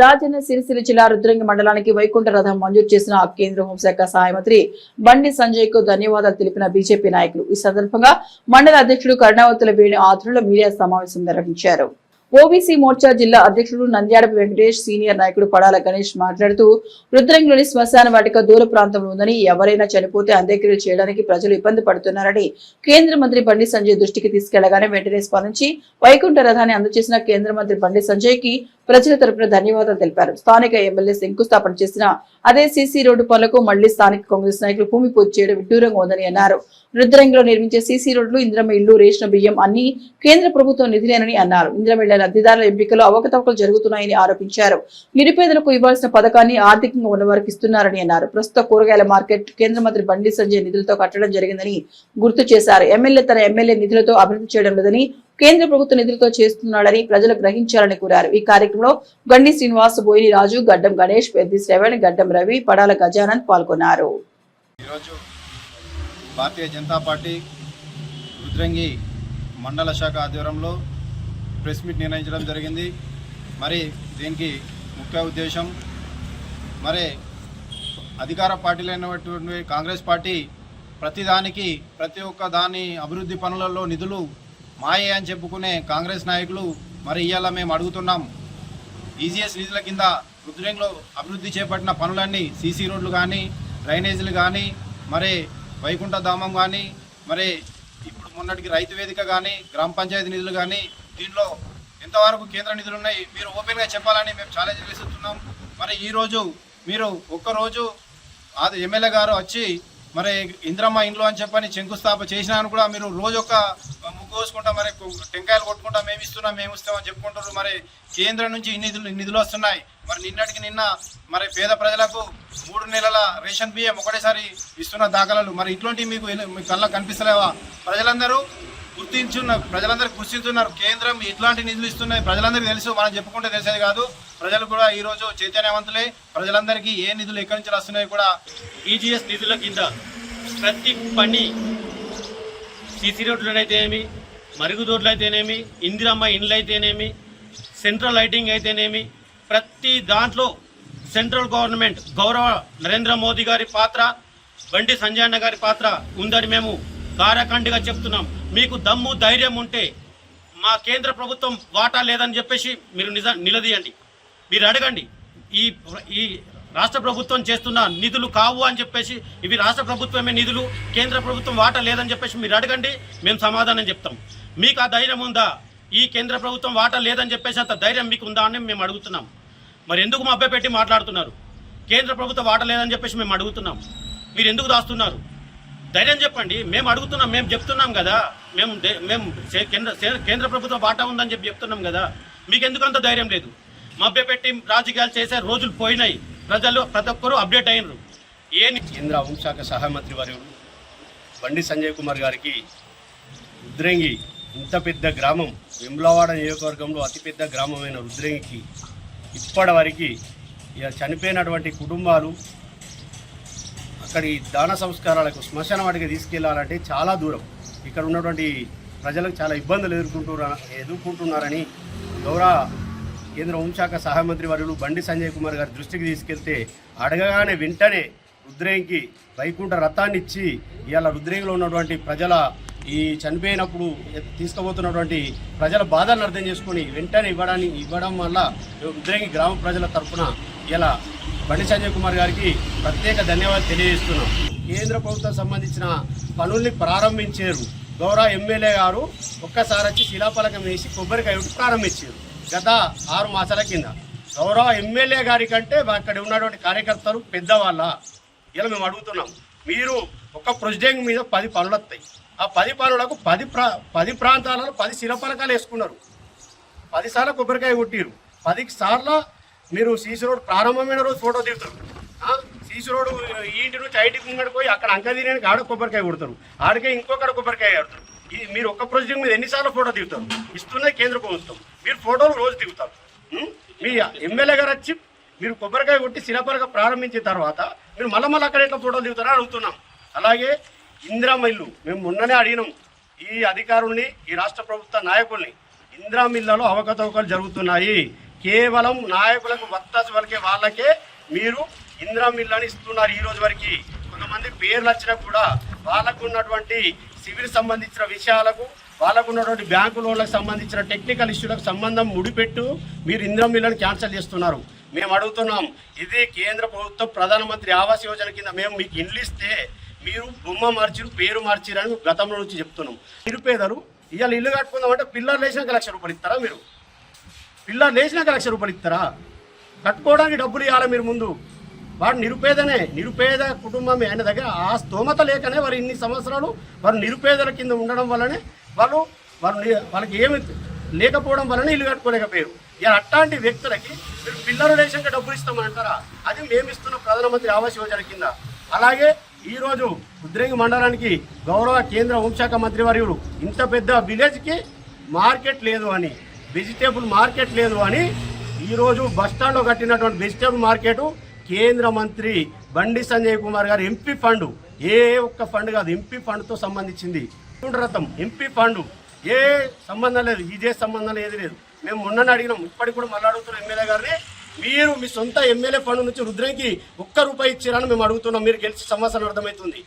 రాజన్న సిరిసిల్ల జిల్లా రుద్రంగి మండలానికి వైకుంఠ రథం మంజూరు చేసిన కేంద్ర హోంశాఖ సహాయ మంత్రి బండి సంజయ్కు ధన్యవాదాలు తెలిపిన బీజేపీ నాయకులు. ఈ సందర్భంగా మండల అధ్యక్షుడు కరుణావతుల వేణు ఆధ్వర్యంలో మీడియా సమావేశం నిర్వహించారు. ఓబీసీ మోర్చా జిల్లా అధ్యక్షుడు నంద్యాడ వెంకటేష్ సీనియర్ నాయకుడు పడాల గణేష్ మాట్లాడుతూ రుద్రంగిలోని శ్మశాన వాటిక దూర ప్రాంతంలో ఉందని ఎవరైనా చనిపోతే అంత్యక్రియలు చేయడానికి ప్రజలు ఇబ్బంది పడుతున్నారని కేంద్ర మంత్రి బండి సంజయ్ దృష్టికి తీసుకెళ్ళగానే వెంటనే స్పందించి వైకుంఠ రథాన్ని అందజేసిన కేంద్ర మంత్రి బండి సంజయ్కి ప్రజల తరపున ధన్యవాదాలు తెలిపారు. స్థానిక ఎమ్మెల్యే శంకుస్థాపన చేసిన అదే సీసీ రోడ్డు పనులకు మళ్ళీ స్థానిక కాంగ్రెస్ నాయకులు భూమి పూజ చేయడం విడ్డూరంగా ఉందని అన్నారు. రుద్రంగిలో నిర్మించే సీసీ రోడ్లు ఇంద్రమ ఇల్లు రేషన్ బియ్యం అన్ని కేంద్ర ప్రభుత్వం నిధులేనని అన్నారు. ఇంద్రమ ఇళ్ళ లబ్ధిదారుల ఎంపికలో అవకతవకలు జరుగుతున్నాయని ఆరోపించారు. నిరుపేదలకు ఇవ్వాల్సిన పథకాన్ని ఆర్థికంగా ఉన్నవారికి ఇస్తున్నారని అన్నారు. ప్రస్తుత కూరగాయల మార్కెట్ కేంద్ర మంత్రి బండి సంజయ్ నిధులతో కట్టడం జరిగిందని గుర్తు చేశారు. ఎమ్మెల్యే తన ఎమ్మెల్యే నిధులతో అభివృద్ధి చేయడం లేదని కేంద్ర ప్రభుత్వ నిధులతో చేస్తున్నాడని ప్రజలు గ్రహించాలని కోరారు. ఈ కార్యక్రమంలో గండి శ్రీనివాస్ బోయిని రాజు గడ్డం గణేష్ పెద్ది శ్రవణ్ గడ్డం రవి పడాల గజానంద్ పాల్గొన్నారు. భారతీయ జనతా పార్టీ రుద్రంగి మండల శాఖ ఆధ్వర్యంలో ప్రెస్ మీట్ నిర్ణయించడం జరిగింది. మరి దీనికి ముఖ్య ఉద్దేశం మరి అధికార పార్టీలైనటువంటి కాంగ్రెస్ పార్టీ ప్రతిదానికి ప్రతి ఒక్క దాని అభివృద్ధి పనులలో నిధులు మాయే అని చెప్పుకునే కాంగ్రెస్ నాయకులు మరి ఇవాళ మేము అడుగుతున్నాం. ఈజీఎస్ నిధుల కింద రుద్రంగిలో అభివృద్ధి చేపట్టిన పనులన్నీ సీసీ రోడ్లు కానీ డ్రైనేజీలు కానీ మరి వైకుంఠ ధామం కానీ మరి ఇప్పుడు మొన్నటికి రైతు వేదిక కానీ గ్రామ పంచాయతీ నిధులు కానీ దీనిలో ఎంతవరకు కేంద్ర నిధులు ఉన్నాయి మీరు ఓపెన్గా చెప్పాలని మేము ఛాలెంజ్ వేస్తున్నాం మరి ఈరోజు మీరు ఒక్కరోజు అది ఎమ్మెల్యే గారు వచ్చి మరి ఇంద్రమ్మ ఇండ్లు అని చెప్పని శంకుస్థాపన చేసినాను కూడా మీరు రోజు ఒక కోసుకుంటా మరి టెంకాయలు కొట్టుకుంటా మేము ఇస్తున్నాం మేము ఇస్తామని చెప్పుకుంటారు మరి కేంద్రం నుంచి ఇన్ని నిధులు నిధులు వస్తున్నాయి. మరి నిన్నటికి నిన్న మరి పేద ప్రజలకు మూడు నెలల రేషన్ బియ్యం ఒకటేసారి ఇస్తున్న దాఖలాలు. మరి ఇటువంటివి మీకు ఎన్ని- మీ కనిపిస్తలేవా? ప్రజలందరూ గుర్తించున్న ప్రజలందరూ గుర్తించున్నారు కేంద్రం ఇట్లాంటి నిధులు ఇస్తున్నాయి. ప్రజలందరికీ తెలుసు మనం చెప్పుకుంటే తెలిసేది కాదు. ప్రజలు కూడా ఈరోజు చైతన్యవంతులే. ప్రజలందరికీ ఏ నిధులు ఎక్కడి నుంచి వస్తున్నాయి కూడా ఈజీఎస్ నిధుల కింద ప్రతి పని సీసీ రోడ్లు ఏమి మరుగుదొడ్లు అయితేనేమి ఇందిరమ్మ ఇండ్లు అయితేనేమి సెంట్రల్ లైటింగ్ అయితేనేమి ప్రతి దాంట్లో సెంట్రల్ గవర్నమెంట్ గౌరవ నరేంద్ర మోదీ గారి పాత్ర బండి సంజయన్న గారి పాత్ర ఉందని మేము కారఖండిగా చెప్తున్నాం. మీకు దమ్ము ధైర్యం ఉంటే మా కేంద్ర ప్రభుత్వం వాటా లేదని చెప్పేసి మీరు నిజ నిలదీయండి. మీరు అడగండి. ఈ ఈ రాష్ట్ర ప్రభుత్వం చేస్తున్న నిధులు కావు అని చెప్పేసి ఇవి రాష్ట్ర ప్రభుత్వమే నిధులు కేంద్ర ప్రభుత్వం వాటా లేదని చెప్పేసి మీరు అడగండి. మేము సమాధానం చెప్తాం. మీకు ఆ ధైర్యం ఉందా? ఈ కేంద్ర ప్రభుత్వం వాటా లేదని చెప్పేసి అంత ధైర్యం మీకు ఉందా అని మేము అడుగుతున్నాం. మరి ఎందుకు మా అబ్బాయి పెట్టి మాట్లాడుతున్నారు? కేంద్ర ప్రభుత్వం వాటా లేదని చెప్పేసి మేము అడుగుతున్నాం. మీరు ఎందుకు దాస్తున్నారు? ధైర్యం చెప్పండి. మేము అడుగుతున్నాం మేము చెప్తున్నాం కదా. మేము మేము కేంద్ర కేంద్ర ప్రభుత్వం వాటా ఉందని చెప్పి చెప్తున్నాం కదా. మీకు ఎందుకు అంత ధైర్యం లేదు మభ్యపెట్టి రాజకీయాలు చేసే రోజులు పోయినాయి. ప్రజలు ప్రతి ఒక్కరూ అప్డేట్ అయినరు. ఏ కేంద్ర హోంశాఖ సహాయ మంత్రి వారు బండి సంజయ్ కుమార్ గారికి ఉద్రంగి ఇంత పెద్ద గ్రామం వెమ్లవాడ నియోజకవర్గంలో అతిపెద్ద గ్రామమైన రుద్రంగికి ఇప్పటి వరకు ఇక చనిపోయినటువంటి కుటుంబాలు అక్కడి దాన సంస్కారాలకు శ్మశాన వాటికి తీసుకెళ్ళాలంటే చాలా దూరం. ఇక్కడ ఉన్నటువంటి ప్రజలకు చాలా ఇబ్బందులు ఎదుర్కొంటున్నా ఎదుర్కొంటున్నారని గౌరవ కేంద్ర హోంశాఖ సహాయ మంత్రి వర్యులు బండి సంజయ్ కుమార్ గారి దృష్టికి తీసుకెళ్తే అడగగానే వెంటనే రుద్రేంకి వైకుంఠ రథాన్ని ఇచ్చి ఇవాళ రుద్రేంగిలో ఉన్నటువంటి ప్రజల ఈ చనిపోయినప్పుడు తీసుకుపోతున్నటువంటి ప్రజల బాధలను అర్థం చేసుకొని వెంటనే ఇవ్వడానికి ఇవ్వడం వల్ల రుద్రేంగి గ్రామ ప్రజల తరఫున ఇలా బండి సంజయ్ కుమార్ గారికి ప్రత్యేక ధన్యవాదాలు తెలియజేస్తున్నాం. కేంద్ర ప్రభుత్వం సంబంధించిన పనుల్ని ప్రారంభించారు. గౌరవ ఎమ్మెల్యే గారు ఒక్కసారి వచ్చి శిలాఫలకం వేసి కొబ్బరికాయ ప్రారంభించారు గత ఆరు మాసాల కింద. గౌరవ ఎమ్మెల్యే గారి కంటే అక్కడ ఉన్నటువంటి కార్యకర్తలు పెద్దవాళ్ళ. ఇలా మేము అడుగుతున్నాం. మీరు ఒక ప్రొసిడెంట్ మీద పది పనులు వస్తాయి. ఆ పది పనులకు పది ప్రా పది ప్రాంతాలలో పది శిలపలకాలు వేసుకున్నారు. పదిసార్లు కొబ్బరికాయ కొట్టిరు. పది సార్లు మీరు సీసీ రోడ్ ప్రారంభమైన రోజు ఫోటో దిగుతారు. సీసీ రోడ్ ఈ ఇంటి నుంచి ఐటీ ముంగడికి పోయి అక్కడ అంక తీయడానికి ఆడ కొబ్బరికాయ కొడతారు. ఆడికే ఇంకొకటి కొబ్బరికాయ కొడతారు. ఇది మీరు ఒక్క ప్రాజెక్ట్ మీద ఎన్నిసార్లు ఫోటో దిగుతారు? ఇస్తున్నది కేంద్ర ప్రభుత్వం. మీరు ఫోటోలు రోజు దిగుతారు. మీ ఎమ్మెల్యే గారు వచ్చి మీరు కొబ్బరికాయ కొట్టి శిలాపలక ప్రారంభించిన తర్వాత మీరు మళ్ళీ మళ్ళీ అక్కడ ఎట్లా ఫోటోలు దిగుతారని అడుగుతున్నాం. అలాగే ఇందిరామ ఇల్లు మేము మొన్ననే అడిగినాం ఈ అధికారుల్ని ఈ రాష్ట్ర ప్రభుత్వ నాయకుల్ని. ఇందిరామ ఇళ్ళలో అవకతవకలు జరుగుతున్నాయి. కేవలం నాయకులకు వత్తాసు వరకే వాళ్ళకే మీరు ఇందిరా మిల్లని ఇస్తున్నారు ఈ రోజు వరకు. కొంతమంది పేర్లు వచ్చినా కూడా వాళ్ళకు ఉన్నటువంటి సివిల్ సంబంధించిన విషయాలకు వాళ్ళకు ఉన్నటువంటి బ్యాంకు లోన్లకు సంబంధించిన టెక్నికల్ ఇష్యూలకు సంబంధం ముడిపెట్టు మీరు ఇందిరా మిల్లని క్యాన్సిల్ చేస్తున్నారు. మేము అడుగుతున్నాం ఇది కేంద్ర ప్రభుత్వం ప్రధానమంత్రి ఆవాస్ యోజన కింద మేము మీకు ఇండ్లు ఇస్తే మీరు బొమ్మ మార్చిరు పేరు మార్చిరు అని గతంలో నుంచి చెప్తున్నాం. నిరుపేదలు ఇవాళ ఇల్లు కట్టుకుందామంటే పిల్లలు లేచినాక లక్ష రూపాయలు ఇస్తారా మీరు? పిల్లలు లేచినాక లక్ష రూపాయలు ఇస్తారా? కట్టుకోవడానికి డబ్బులు ఇవ్వాలి మీరు ముందు? వాడు నిరుపేదనే నిరుపేద కుటుంబమే ఆయన దగ్గర ఆ స్తోమత లేకనే వారు ఇన్ని సంవత్సరాలు వారు నిరుపేదల కింద ఉండడం వల్లనే వాళ్ళు వాళ్ళు వాళ్ళకి ఏమి లేకపోవడం వల్లనే ఇల్లు కట్టుకోలేకపోయారు. ఇలా అట్లాంటి వ్యక్తులకి మీరు పిల్లలు లేచాక డబ్బులు ఇస్తామంటారా? అది మేము ఇస్తున్న ప్రధానమంత్రి ఆవాస్ యోజన కింద. అలాగే ఈరోజు ఉద్రేంగి మండలానికి గౌరవ కేంద్ర హోంశాఖ మంత్రి వర్యులు ఇంత పెద్ద విలేజ్కి మార్కెట్ లేదు అని వెజిటేబుల్ మార్కెట్ లేదు అని ఈరోజు బస్టాండ్లో కట్టినటువంటి వెజిటేబుల్ మార్కెట్ కేంద్ర మంత్రి బండి సంజయ్ కుమార్ గారు ఎంపీ ఫండ్ ఏ ఒక్క ఫండ్ కాదు ఎంపీ ఫండ్తో సంబంధించింది. రథం ఎంపీ ఫండ్ ఏ సంబంధం లేదు ఇదే సంబంధం లేదు లేదు. మేము మొన్న అడిగినాం ఇప్పటికి కూడా మళ్ళీ అడుగుతున్నాం ఎమ్మెల్యే గారిని. మీరు మీ సొంత ఎమ్మెల్యే ఫండ్ నుంచి రుద్రంకి ఒక్క రూపాయి ఇచ్చారని మేము అడుగుతున్నాం. మీరు గెలిచి సంవత్సరం అర్థమవుతుంది.